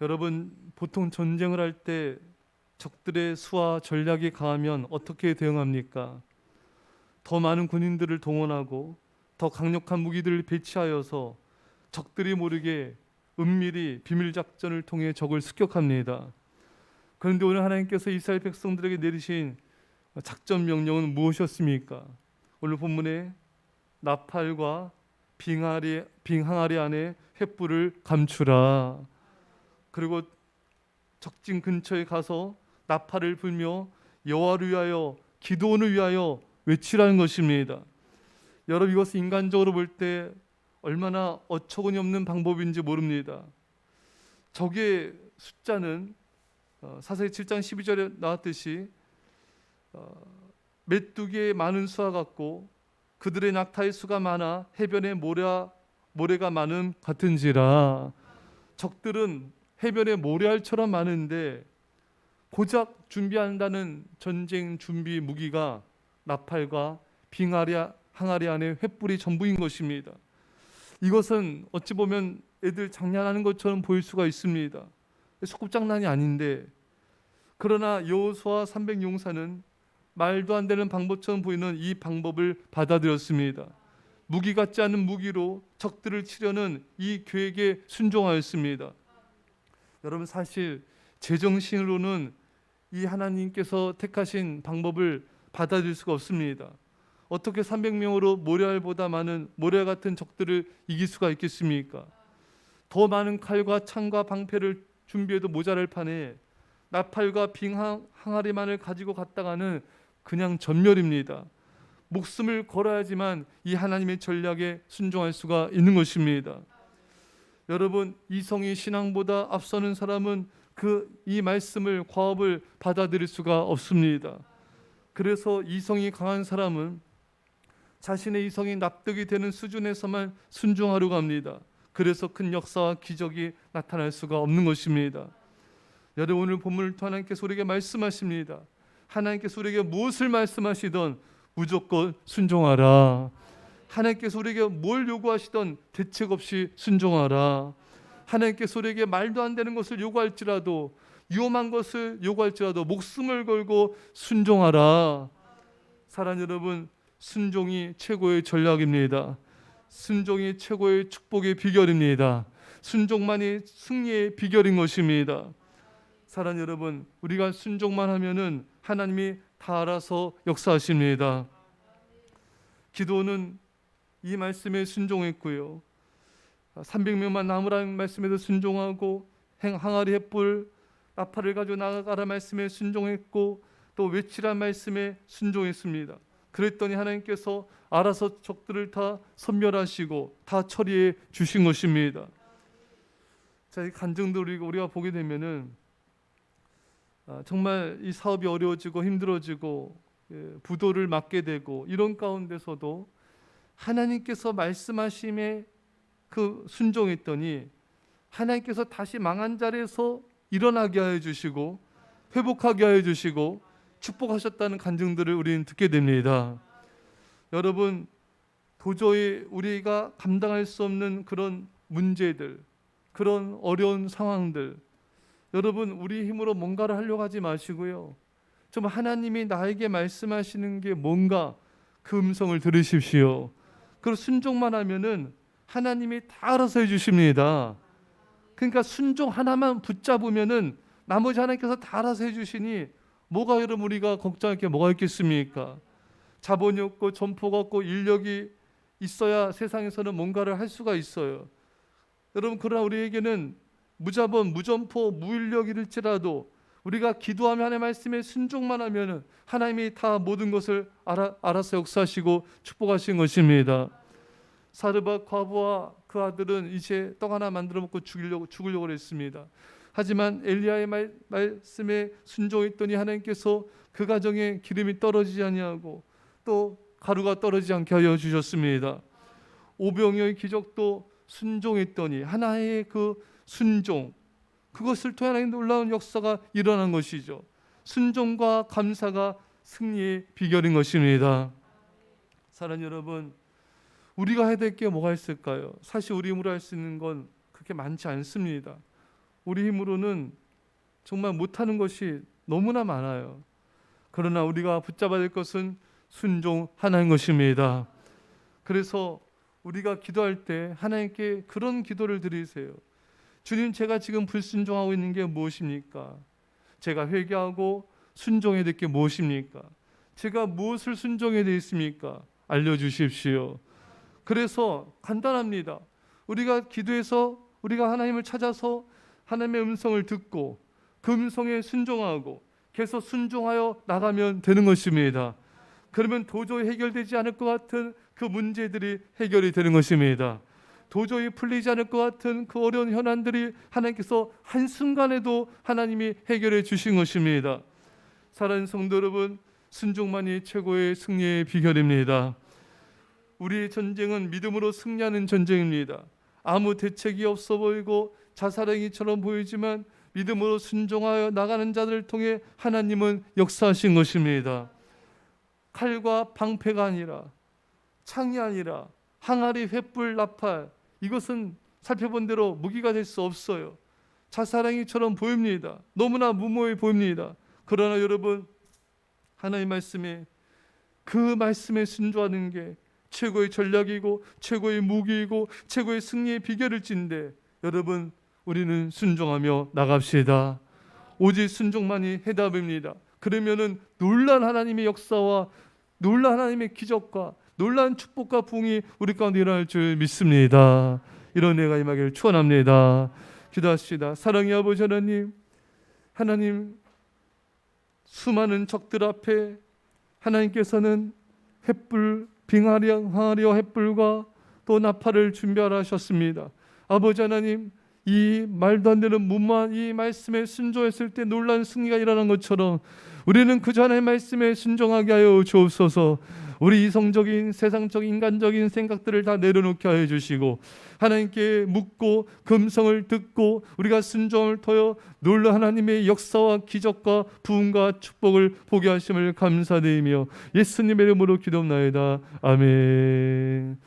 여러분 보통 전쟁을 할 때 적들의 수와 전략이 강하면 어떻게 대응합니까? 더 많은 군인들을 동원하고 더 강력한 무기들을 배치하여서 적들이 모르게 은밀히 비밀 작전을 통해 적을 습격합니다. 그런데 오늘 하나님께서 이스라엘 백성들에게 내리신 작전 명령은 무엇이었습니까? 오늘 본문에 나팔과 빙하리 빙항아리 안에 횃불을 감추라. 그리고 적진 근처에 가서 나팔을 불며 여호와를 위하여 기도원을 위하여 외치라는 것입니다. 여러분 이것을 인간적으로 볼 때 얼마나 어처구니 없는 방법인지 모릅니다. 적의 숫자는 어, 사사기 7장 12절에 나왔듯이 어, 메뚜기의 많은 수와 같고 그들의 낙타의 수가 많아 해변의 모래 모래가 많은 같은지라 적들은 해변의 모래알처럼 많은데 고작 준비한다는 전쟁 준비 무기가 나팔과 빙하리 항아리 안에 횃불이 전부인 것입니다. 이것은 어찌 보면 애들 장난하는 것처럼 보일 수가 있습니다. 소꿉장난이 아닌데 그러나 여호수아 300용사는 말도 안 되는 방법처럼 보이는 이 방법을 받아들였습니다. 무기 같지 않은 무기로 적들을 치려는 이 계획에 순종하였습니다. 여러분 사실 제정신으로는 이 하나님께서 택하신 방법을 받아들일 수가 없습니다. 어떻게 300명으로 모래알보다 많은 모래 같은 적들을 이길 수가 있겠습니까? 더 많은 칼과 창과 방패를 준비해도 모자랄 판에 나팔과 빙항 항아리만을 가지고 갔다가는 그냥 전멸입니다. 목숨을 걸어야지만 이 하나님의 전략에 순종할 수가 있는 것입니다. 여러분 이성이 신앙보다 앞서는 사람은 그 이 말씀을 과업을 받아들일 수가 없습니다. 그래서 이성이 강한 사람은 자신의 이성이 납득이 되는 수준에서만 순종하려고 합니다. 그래서 큰 역사와 기적이 나타날 수가 없는 것입니다. 여러분 오늘 본문을 통해 하나님께서 우리에게 말씀하십니다. 하나님께서 우리에게 무엇을 말씀하시던 무조건 순종하라. 하나님께서 우리에게 뭘 요구하시던 대책 없이 순종하라. 하나님께서 우리에게 말도 안 되는 것을 요구할지라도 위험한 것을 요구할지라도 목숨을 걸고 순종하라. 사랑 여러분, 순종이 최고의 전략입니다. 순종이 최고의 축복의 비결입니다. 순종만이 승리의 비결인 것입니다. 사랑 여러분, 우리가 순종만 하면은 하나님이 다 알아서 역사하십니다. 기도는 이 말씀에 순종했고요. 300명만 남으라는 말씀에도 순종하고 행 항아리 햇불 나팔을 가지고 나가라 말씀에 순종했고 또 외치란 말씀에 순종했습니다. 그랬더니 하나님께서 알아서 적들을 다 선멸하시고 다 처리해 주신 것입니다. 자, 이 우리가 우리가 보게 되면은 아, 정말 이 사업이 어려워지고 힘들어지고 예, 부도를 맞게 되고 이런 가운데서도 하나님께서 말씀하심에 그 순종했더니 하나님께서 다시 망한 자리에서 일어나게 하여 주시고 회복하게 하여 주시고 축복하셨다는 간증들을 우리는 듣게 됩니다. 여러분 도저히 우리가 감당할 수 없는 그런 문제들, 그런 어려운 상황들, 여러분 우리 힘으로 뭔가를 하려고 하지 마시고요. 좀 하나님이 나에게 말씀하시는 게 뭔가 그 음성을 들으십시오. 그리고 순종만 하면은 하나님이 다 알아서 해주십니다. 그러니까 순종 하나만 붙잡으면은 나머지 하나님께서 다 알아서 해주시니 뭐가 여러분 우리가 걱정할 게 뭐가 있겠습니까? 자본이 없고 점포가 없고 인력이 있어야 세상에서는 뭔가를 할 수가 있어요. 여러분 그러나 우리에게는 무자본, 무점포, 무인력일지라도 우리가 기도하며 하나님의 말씀에 순종만 하면은 하나님이 다 모든 것을 알아, 알아서 역사하시고 축복하신 것입니다. 사르밧 과부와 그 아들은 이제 떡 하나 만들어 먹고 죽이려고 죽으려고 했습니다. 하지만 엘리야의 말, 말씀에 순종했더니 하나님께서 그 가정에 기름이 떨어지지 아니하고 또 가루가 떨어지지 않게 하여 주셨습니다. 오병이어의 기적도 순종했더니 하나의 그 순종 그것을 통해 하나님 놀라운 역사가 일어난 것이죠. 순종과 감사가 승리의 비결인 것입니다. 사랑 여러분, 우리가 해야 될 게 뭐가 있을까요? 사실 우리 힘으로 할 수 있는 건 그렇게 많지 않습니다. 우리 힘으로는 정말 못하는 것이 너무나 많아요. 그러나 우리가 붙잡아야 될 것은 순종하는 것입니다. 그래서 우리가 기도할 때 하나님께 그런 기도를 드리세요. 주님, 제가 지금 불순종하고 있는 게 무엇입니까? 제가 회개하고 순종해야 될 게 무엇입니까? 제가 무엇을 순종해야 되겠습니까? 알려주십시오. 그래서 간단합니다. 우리가 기도해서 우리가 하나님을 찾아서 하나님의 음성을 듣고 그 음성에 순종하고 계속 순종하여 나가면 되는 것입니다. 그러면 도저히 해결되지 않을 것 같은 그 문제들이 해결이 되는 것입니다. 도저히 풀리지 않을 것 같은 그 어려운 현안들이 하나님께서 한순간에도 하나님이 해결해 주신 것입니다. 사랑하는 성도 여러분, 순종만이 최고의 승리의 비결입니다. 우리의 전쟁은 믿음으로 승리하는 전쟁입니다. 아무 대책이 없어 보이고 자살행위처럼 보이지만 믿음으로 순종하여 나가는 자들을 통해 하나님은 역사하신 것입니다. 칼과 방패가 아니라 창이 아니라 항아리, 횃불, 나팔 이것은 살펴본 대로 무기가 될 수 없어요. 자살행위처럼 보입니다. 너무나 무모해 보입니다. 그러나 여러분 하나님 말씀에 그 말씀에 순종하는 게 최고의 전략이고 최고의 무기이고 최고의 승리의 비결일진데 여러분 우리는 순종하며 나갑시다. 오직 순종만이 해답입니다. 그러면은 놀란 하나님의 역사와 놀란 하나님의 기적과 놀란 축복과 부흥이 우리 가운데 일어날 줄 믿습니다. 이런 내가 임하기를 축원합니다. 기도하시다. 사랑의 아버지 하나님, 하나님 수많은 적들 앞에 하나님께서는 횃불, 빙하려 항아리와 횃불과 또 나팔을 준비하라 하셨습니다. 아버지 하나님, 이 말도 안 되는 무모한 이 말씀에 순종했을 때 놀란 승리가 일어난 것처럼 우리는 그 전의 말씀에 순종하게 하여 주옵소서. 우리 이성적인 세상적인 인간적인 생각들을 다 내려놓게 하여 주시고 하나님께 묻고 금성을 듣고 우리가 순종을 토여 놀라 하나님의 역사와 기적과 부흥과 축복을 보게 하심을 감사드리며 예수님의 이름으로 기도합나이다. 아멘.